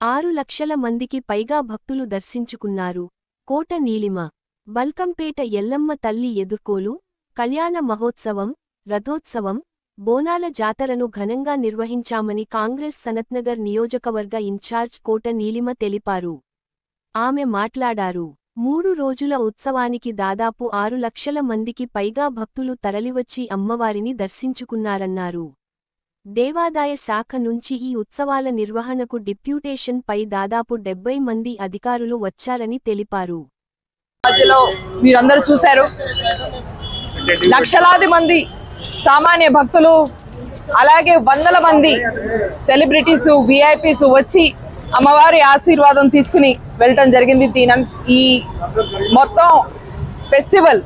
ఆరు లక్షల మందికి పైగా భక్తులు దర్శించుకున్నారు. కోట నీలిమ. బల్కంపేట ఎల్లమ్మ తల్లి ఎదుర్కోలు. కళ్యాణ మహోత్సవం రథోత్సవం బోనాల జాతరను ఘనంగా నిర్వహించామని కాంగ్రెస్ సనత్నగర్ నియోజకవర్గ ఇన్ఛార్జ్ కోట నీలిమ తెలిపారు. ఆమె మాట్లాడారు. మూడు రోజుల ఉత్సవానికి దాదాపు ఆరు లక్షల మందికి పైగా భక్తులు తరలివచ్చి అమ్మవారిని దర్శించుకున్నారన్నారు. దేవాదాయ శాఖ నుంచి ఈ ఉత్సవాల నిర్వహణకు డిప్యూటేషన్ పై దాదాపు డెబ్బై మంది అధికారులు వచ్చారని తెలిపారు. మధ్యలో మీరందరూ చూశారు. లక్షలాది మంది సామాన్య భక్తులు అలాగే వందల మంది సెలబ్రిటీస్ విఐపీస్ వచ్చి అమ్మవారి ఆశీర్వాదం తీసుకుని వెళ్ళటం జరిగింది. దీని ఈ మొత్తం ఫెస్టివల్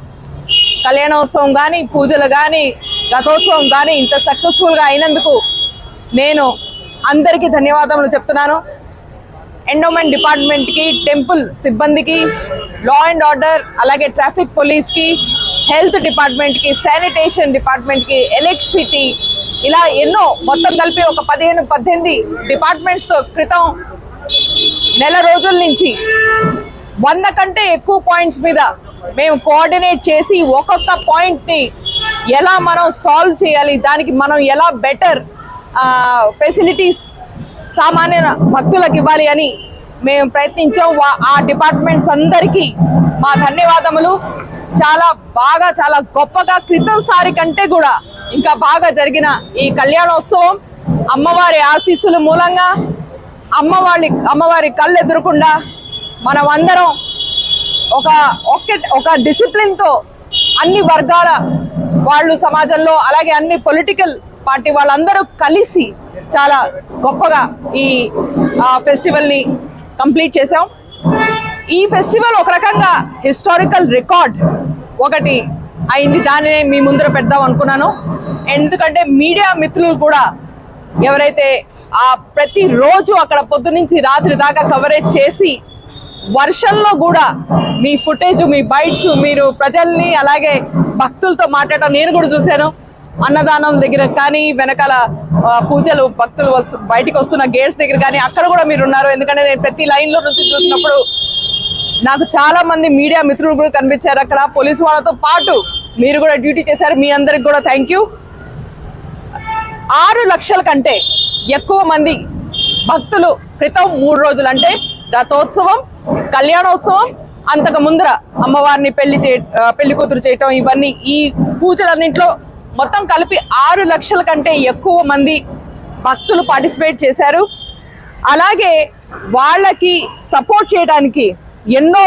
కళ్యాణోత్సవం కానీ పూజలు కానీ రథోత్సవం కానీ ఇంత సక్సెస్ఫుల్గా అయినందుకు నేను అందరికీ ధన్యవాదములు చెప్తున్నాను. ఎండోమెంట్ డిపార్ట్మెంట్కి టెంపుల్ సిబ్బందికి లా అండ్ ఆర్డర్ అలాగే ట్రాఫిక్ పోలీస్కి హెల్త్ డిపార్ట్మెంట్కి శానిటేషన్ డిపార్ట్మెంట్కి ఎలక్ట్రిసిటీ ఇలా ఎన్నో మొత్తం కలిపి ఒక పదిహేను పద్దెనిమిది డిపార్ట్మెంట్స్తో క్రితం నెల రోజుల నుంచి వంద కంటే ఎక్కువ పాయింట్స్ మీద మేము కోఆర్డినేట్ చేసి ఒక్కొక్క పాయింట్ని ఎలా మనం సాల్వ్ చేయాలి దానికి మనం ఎలా బెటర్ ఫెసిలిటీస్ సామాన్య భక్తులకు ఇవ్వాలి అని మేము ప్రయత్నించాం. ఆ డిపార్ట్మెంట్స్ అందరికీ మా ధన్యవాదములు. చాలా బాగా చాలా గొప్పగా క్రితంసారి కంటే కూడా ఇంకా బాగా జరిగిన ఈ కళ్యాణోత్సవం అమ్మవారి ఆశీస్సుల మూలంగా అమ్మవారి అమ్మవారి కళ్ళు ఎదురకుండా మనం అందరం ఒక ఒక్క ఒక డిసిప్లిన్తో అన్ని వర్గాల వాళ్ళు సమాజంలో అలాగే అన్ని పొలిటికల్ పార్టీ వాళ్ళందరూ కలిసి చాలా గొప్పగా ఈ ఫెస్టివల్ని కంప్లీట్ చేసాం ఈ ఫెస్టివల్ ఒక రకంగా హిస్టారికల్ రికార్డ్ ఒకటి అయింది. దానినే మీ ముందర పెడదాం అనుకున్నాను. ఎందుకంటే మీడియా మిత్రులు కూడా ఎవరైతే ఆ ప్రతిరోజు అక్కడ పొద్దు నుంచి రాత్రి దాకా కవరేజ్ చేసి వర్షంలో కూడా మీ ఫుటేజ్ మీ బైట్స్ మీరు ప్రజల్ని అలాగే భక్తులతో మాట్లాడటం నేను కూడా చూశాను అన్నదానం దగ్గర కానీ వెనకాల పూజలు భక్తులు వస్తు- బయటికి వస్తున్న గేట్స్ దగ్గర కానీ అక్కడ కూడా మీరు ఉన్నారు. ఎందుకంటే నేను ప్రతి లైన్లో నుంచి చూసినప్పుడు నాకు చాలా మంది మీడియా మిత్రులు కూడా కనిపించారు అక్కడ. పోలీసు వాళ్ళతో పాటు మీరు కూడా డ్యూటీ చేశారు. మీ అందరికి కూడా థ్యాంక్ యూ ఆరు లక్షల కంటే ఎక్కువ మంది భక్తులు క్రితం మూడు రోజులు అంటే రథోత్సవం కళ్యాణోత్సవం అంతకు ముందర అమ్మవారిని పెళ్ళి చే పెళ్ళి కూతురు చేయటం ఇవన్నీ ఈ పూజలన్నింటిలో మొత్తం కలిపి ఆరు లక్షల కంటే ఎక్కువ మంది భక్తులు పార్టిసిపేట్ చేశారు. అలాగే వాళ్ళకి సపోర్ట్ చేయడానికి ఎన్నో